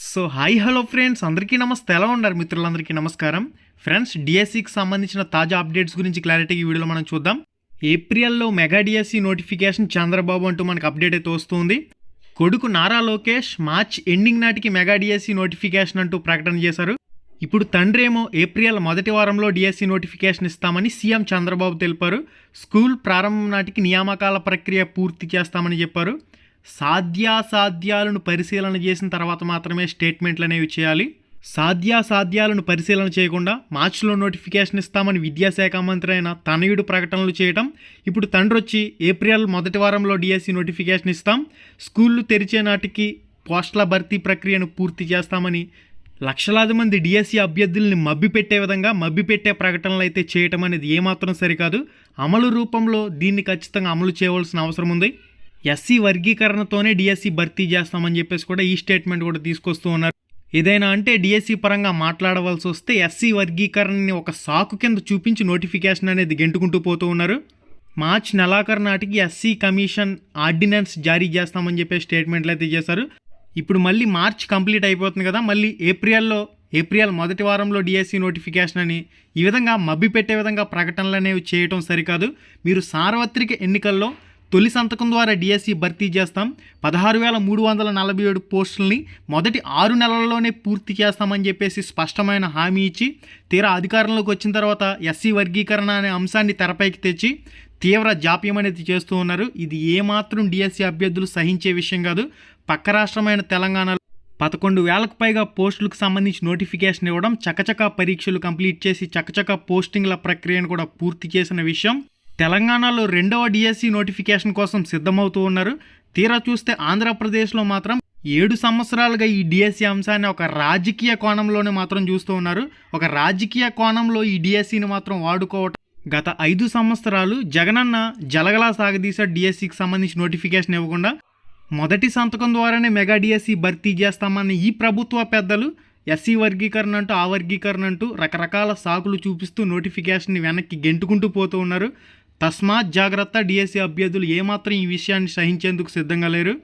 So hi hello friends. అందరికీ నమస్తే. ఎలా ఉన్నారు మిత్రులందరికీ నమస్కారం? ఫ్రెండ్స్ డిఎస్సికి సంబంధించిన తాజా అప్డేట్స్ గురించి క్లారిటీ ఈ వీడియోలో మనం చూద్దాం. ఏప్రిల్లో మెగా డిఎస్సి నోటిఫికేషన్ చంద్రబాబు అంటూ మనకు అప్డేట్ అయితే వస్తుంది. కొడుకు నారా లోకేష్ మార్చ్ ఎండింగ్ నాటికి మెగా డిఎస్సి నోటిఫికేషన్ అంటూ ప్రకటన చేశారు. ఇప్పుడు తండ్రి ఏమో ఏప్రిల్ మొదటి వారంలో డిఎస్సి నోటిఫికేషన్ ఇస్తామని సీఎం చంద్రబాబు తెలిపారు. స్కూల్ ప్రారంభం నాటికి నియామకాల ప్రక్రియ పూర్తి చేస్తామని చెప్పారు. సాధ్యాసాధ్యాలను పరిశీలన చేసిన తర్వాత మాత్రమే స్టేట్మెంట్లు అనేవి చేయాలి. సాధ్యాసాధ్యాలను పరిశీలన చేయకుండా మార్చిలో నోటిఫికేషన్ ఇస్తామని విద్యాశాఖ మంత్రి అయిన తనయుడు ప్రకటనలు చేయటం. ఇప్పుడు తండ్రి వచ్చి ఏప్రిల్ మొదటి వారంలో డిఎస్సి నోటిఫికేషన్ ఇస్తాం. స్కూళ్ళు తెరిచే నాటికి పోస్టుల భర్తీ ప్రక్రియను పూర్తి చేస్తామని లక్షలాది మంది డిఎస్సి అభ్యర్థుల్ని మబ్బిపెట్టే విధంగా మబ్బిపెట్టే ప్రకటనలు అయితే చేయటం అనేది ఏమాత్రం సరికాదు. అమలు రూపంలో దీన్ని ఖచ్చితంగా అమలు చేయవలసిన అవసరం ఉంది. ఎస్సీ వర్గీకరణతోనే డిఎస్సి భర్తీ చేస్తామని చెప్పేసి కూడా ఈ స్టేట్మెంట్ కూడా తీసుకొస్తూ ఉన్నారు. ఏదైనా అంటే డిఎస్సి పరంగా మాట్లాడవలసి వస్తే ఎస్సీ వర్గీకరణని ఒక సాకు కింద చూపించి నోటిఫికేషన్ అనేది గెంటుకుంటూ పోతూ ఉన్నారు. మార్చ్ నెలాఖరు నాటికి ఎస్సీ కమిషన్ ఆర్డినెన్స్ జారీ చేస్తామని చెప్పే స్టేట్మెంట్లు అయితే చేశారు. ఇప్పుడు మళ్ళీ మార్చ్ కంప్లీట్ అయిపోతుంది కదా మళ్ళీ ఏప్రిల్లో ఏప్రిల్ మొదటి వారంలో డిఎస్సి నోటిఫికేషన్ అని ఈ విధంగా మబ్బి పెట్టే విధంగా ప్రకటనలు అనేవి చేయటం సరికాదు. మీరు సార్వత్రిక ఎన్నికల్లో తొలి సంతకం ద్వారా డిఎస్సి భర్తీ చేస్తాం. పదహారు వేల మూడు వందల నలభై ఏడు పోస్టుల్ని మొదటి ఆరు నెలల్లోనే పూర్తి చేస్తామని చెప్పేసి స్పష్టమైన హామీ ఇచ్చి తీరా అధికారంలోకి వచ్చిన తర్వాత ఎస్సీ వర్గీకరణ అనే అంశాన్ని తెరపైకి తెచ్చి తీవ్ర జాప్యం అనేది చేస్తూ ఉన్నారు. ఇది ఏమాత్రం డిఎస్సి అభ్యర్థులు సహించే విషయం కాదు. పక్క రాష్ట్రమైన తెలంగాణలో పదకొండు వేలకు పైగా పోస్టులకు సంబంధించి నోటిఫికేషన్ ఇవ్వడం చకచకా పరీక్షలు కంప్లీట్ చేసి చకచకా పోస్టింగ్ల ప్రక్రియను కూడా పూర్తి చేసిన విషయం. తెలంగాణలో రెండవ డిఎస్సి నోటిఫికేషన్ కోసం సిద్ధమవుతూ ఉన్నారు. తీరా చూస్తే ఆంధ్రప్రదేశ్లో మాత్రం ఏడు సంవత్సరాలుగా ఈ డిఎస్సి అంశాన్ని ఒక రాజకీయ కోణంలోనే మాత్రం చూస్తూ ఉన్నారు. ఒక రాజకీయ కోణంలో ఈ డిఎస్సిని మాత్రం వాడుకోవటం గత ఐదు సంవత్సరాలు జగనన్న జలగలా సాగదీసే డిఎస్సికి సంబంధించి నోటిఫికేషన్ ఇవ్వకుండా మొదటి సంతకం ద్వారానే మెగా డిఎస్సి భర్తీ చేస్తామన్న ఈ ప్రభుత్వ పెద్దలు ఎస్సీ వర్గీకరణ అంటూ ఆ వర్గీకరణ అంటూ రకరకాల సాకులు చూపిస్తూ నోటిఫికేషన్ని వెనక్కి గెంటుకుంటూ పోతూ ఉన్నారు. తస్మాత్ జాగ్రత్త డిఎస్సి అభ్యర్థులు ఏమాత్రం ఈ విషయాన్ని సహించేందుకు సిద్ధంగా లేరు.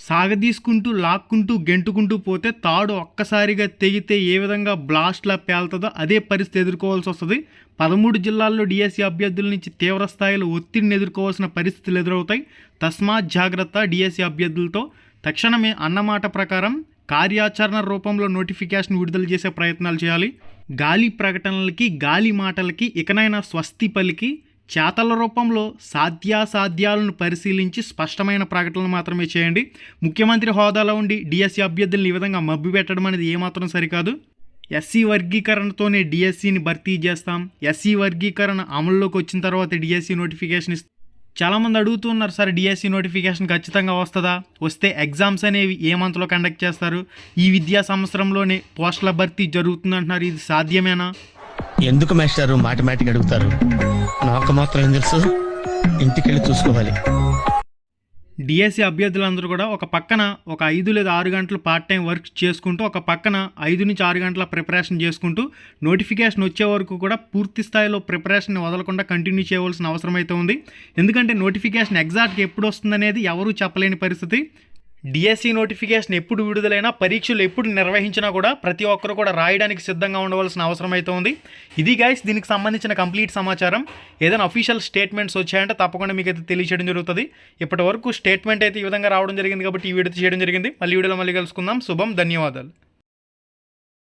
సాగదీసుకుంటూ లాక్కుంటూ గెంటుకుంటూ పోతే తాడు ఒక్కసారిగా తెగితే ఏ విధంగా బ్లాస్ట్లా పేలుతుందో అదే పరిస్థితి ఎదుర్కోవాల్సి వస్తుంది. పదమూడు జిల్లాల్లో డిఎస్సి అభ్యర్థుల నుంచి తీవ్ర స్థాయిలో ఒత్తిడిని ఎదుర్కోవాల్సిన పరిస్థితులు ఎదురవుతాయి. తస్మాత్ జాగ్రత్త డిఎస్సీ అభ్యర్థులతో. తక్షణమే అన్నమాట ప్రకారం కార్యాచరణ రూపంలో నోటిఫికేషన్ విడుదల చేసే ప్రయత్నాలు చేయాలి. గాలి ప్రకటనలకి గాలి మాటలకి ఇకనైనా స్వస్తి పలికి చేతల రూపంలో సాధ్యాసాధ్యాలను పరిశీలించి స్పష్టమైన ప్రకటనలు మాత్రమే చేయండి. ముఖ్యమంత్రి హోదాలో ఉండి డిఎస్సి అభ్యర్థులను ఈ విధంగా మబ్బు పెట్టడం అనేది ఏమాత్రం సరికాదు. ఎస్సీ వర్గీకరణతోనే డిఎస్సిని భర్తీ చేస్తాం. ఎస్సీ వర్గీకరణ అమల్లోకి వచ్చిన తర్వాత డిఎస్సి నోటిఫికేషన్ ఇస్తాం చాలామంది అడుగుతున్నారు సార్ డిఎస్సి నోటిఫికేషన్ ఖచ్చితంగా వస్తుందా? వస్తే ఎగ్జామ్స్ అనేవి ఏ మంత్లో కండక్ట్ చేస్తారు? ఈ విద్యా సంవత్సరంలోనే పోస్టుల భర్తీ జరుగుతుందంటున్నారు. ఇది సాధ్యమేనా? ఎందుకు మేస్టారు మాటిమాటికి అడుగుతారు? నాకు మాత్రం ఏం తెలుసు? ఇంటికెళ్ళి చూసుకోవాలి. డిఎస్సి అభ్యర్థులందరూ కూడా ఒక పక్కన ఒక ఐదు లేదా ఆరు గంటలు పార్ట్ టైం వర్క్ చేసుకుంటూ ఒక పక్కన ఐదు నుంచి ఆరు గంటల ప్రిపరేషన్ చేసుకుంటూ నోటిఫికేషన్ వచ్చే వరకు కూడా పూర్తి స్థాయిలో ప్రిపరేషన్ వదలకుండా కంటిన్యూ చేయవలసిన అవసరం అయితే ఉంది. ఎందుకంటే నోటిఫికేషన్ ఎగ్జాక్ట్గా ఎప్పుడు వస్తుందనేది ఎవరూ చెప్పలేని పరిస్థితి. డిఎస్సి నోటిఫికేషన్ ఎప్పుడు విడుదలైనా పరీక్షలు ఎప్పుడు నిర్వహించినా కూడా ప్రతి ఒక్కరు కూడా రాయడానికి సిద్ధంగా ఉండవలసిన అవసరం అయితే ఉంది. ఇది గైస్ దీనికి సంబంధించిన కంప్లీట్ సమాచారం. ఏదైనా అఫీషియల్ స్టేట్మెంట్స్ వచ్చాయంటే తప్పకుండా మీకు అయితే తెలియచేయడం జరుగుతుంది. ఇప్పటి వరకు స్టేట్మెంట్ అయితే ఈ విధంగా రావడం జరిగింది కాబట్టి ఈ వీడియో చేయడం జరిగింది. మళ్ళీ వీడియోలో మళ్ళీ కలుసుకుందాం. శుభం ధన్యవాదాలు.